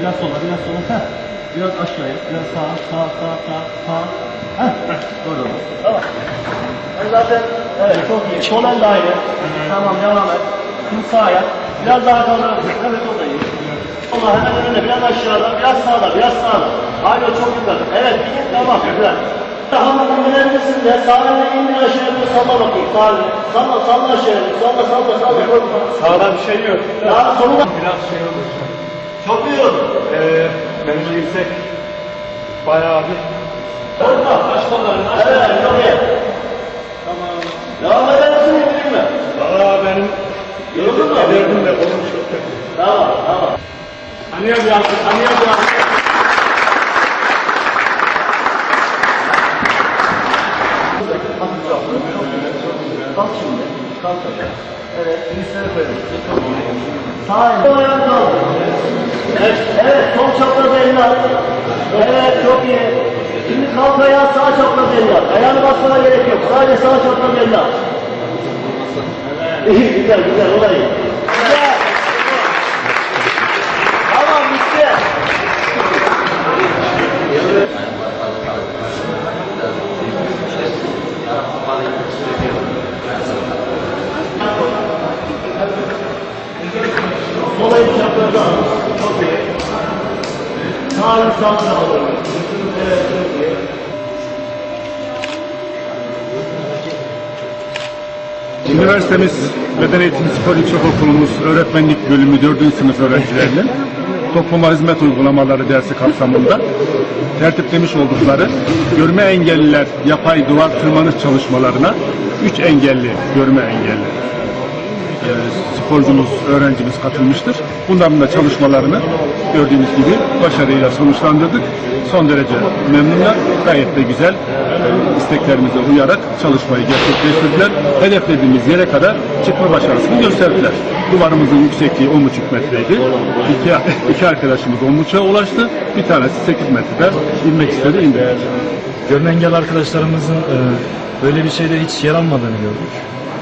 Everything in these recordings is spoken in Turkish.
Biraz sola, biraz sola. Heh. Biraz aşağıya, biraz sağa, sağ, sağ, sağ, sağ. Heh. Orada olur. Tamam. Ben zaten, evet çok iyi. Sol el aynı. Tamam, devam et. Şimdi sağa yap. Biraz daha kaldırabilirsin. Evet, o da iyi. Allah hemen önünde, biraz aşağıda, biraz sağda, biraz sağda. Aynen çok yukarı. Evet, iyi, tamam, güzel. Hamurun indirebilirsin de sağ elini indir aşağıya doğru salla bakayım. Sağ elini. Salla, salla aşağıya. Salla, salla, salla. Sağda bir şey yok. Daha sonunda. Biraz şey olur. Olur. Ee, benim yüksek bayağı bir Korkma. Aç kollarını. Evet, iyi. Tamam. Devam eder misin, indireyim mi? Valla benim Yoruldun mu? ederdim de kolum çok kötü. Tamam, tamam. Tanıyor bir alkış, tanıyor bir alkış. Kalk şimdi. Kalk aşağı. Evet, koyalım. Sağ elini. Ayağını kaldır. Evet, evet, sol çapraz elini at. Evet, çok iyi. Şimdi kalk ayağı sağ çapraz elini at. Ayağını basmana gerek yok. Sadece sağ çapraz elini at. İyi, güzel, güzel, o da iyi. Güzel. Tamam, bitti. Sol el çapraza al. Çok iyi. Sağ el sağ tarafa Evet, çok iyi. Üniversitemiz Beden Eğitimi Spor Yüksek Okulumuz Öğretmenlik Bölümü 4. sınıf öğrencilerinin topluma hizmet uygulamaları dersi kapsamında tertiplemiş oldukları görme engelliler yapay duvar tırmanış çalışmalarına 3 engelli görme engelli e, sporcumuz, öğrencimiz katılmıştır. Bunların da çalışmalarını gördüğünüz gibi başarıyla sonuçlandırdık. Son derece memnunlar. Gayet de güzel e, isteklerimize uyarak çalışmayı gerçekleştirdiler. Hedeflediğimiz yere kadar çıkma başarısını gösterdiler. Duvarımızın yüksekliği 10,5 metreydi. İki, iki arkadaşımız 10,5'a ulaştı. Bir tanesi 8 metrede inmek istedi, indi. Görme engel arkadaşlarımızın e, böyle bir şeyde hiç yer almadığını gördük.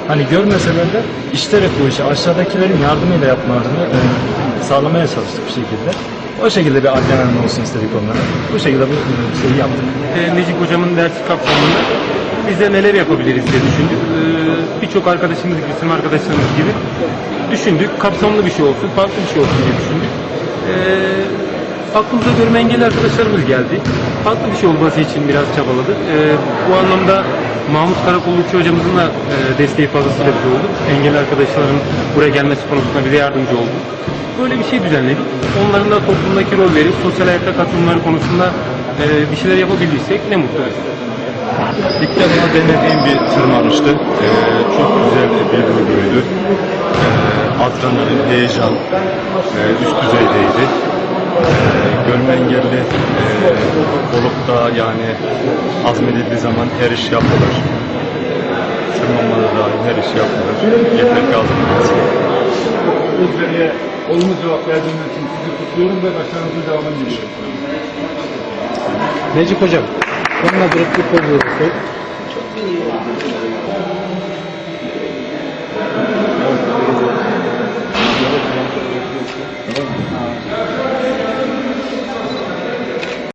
Hani görmeseler de işterek bu işi aşağıdakilerin yardımıyla yapmalarını e, sağlamaya çalıştık bir şekilde. O şekilde bir alternatif olsun istedik onlara. Bu şekilde bu şeyi yaptık. e, Necip Hocam'ın dersi kapsamında biz de neler yapabiliriz diye düşündük. E, Birçok arkadaşımız gibi, sınıf arkadaşlarımız gibi düşündük. Kapsamlı bir şey olsun, farklı bir şey olsun diye düşündük. E, aklımıza görme engelli arkadaşlarımız geldi. Farklı bir şey olması için biraz çabaladık. E, bu anlamda Mahmut Karakollukçu hocamızın da e, desteği fazlasıyla bize oldu. Engelli arkadaşların buraya gelmesi konusunda bize yardımcı oldu. Böyle bir şey düzenledik. Onların da toplumdaki rol verip sosyal hayatta katılımları konusunda e, bir şeyler yapabildiysek ne mutlu. İlk defa denediğim bir tırmanıştı. Ee, çok güzel bir duyguydu. Ee, adrenalin, heyecan e, üst düzeydeydi. Görme engelli e, olup da yani azmedildiği zaman her iş yapılır. Tırmanmada dahil her iş yapılır. Yeter ki azmedilsin. Özveriye olumlu cevap verdiğiniz için sizi kutluyorum ve başarınızın devamını diliyorum. Necip Hocam, onunla durup bir poz verirsek.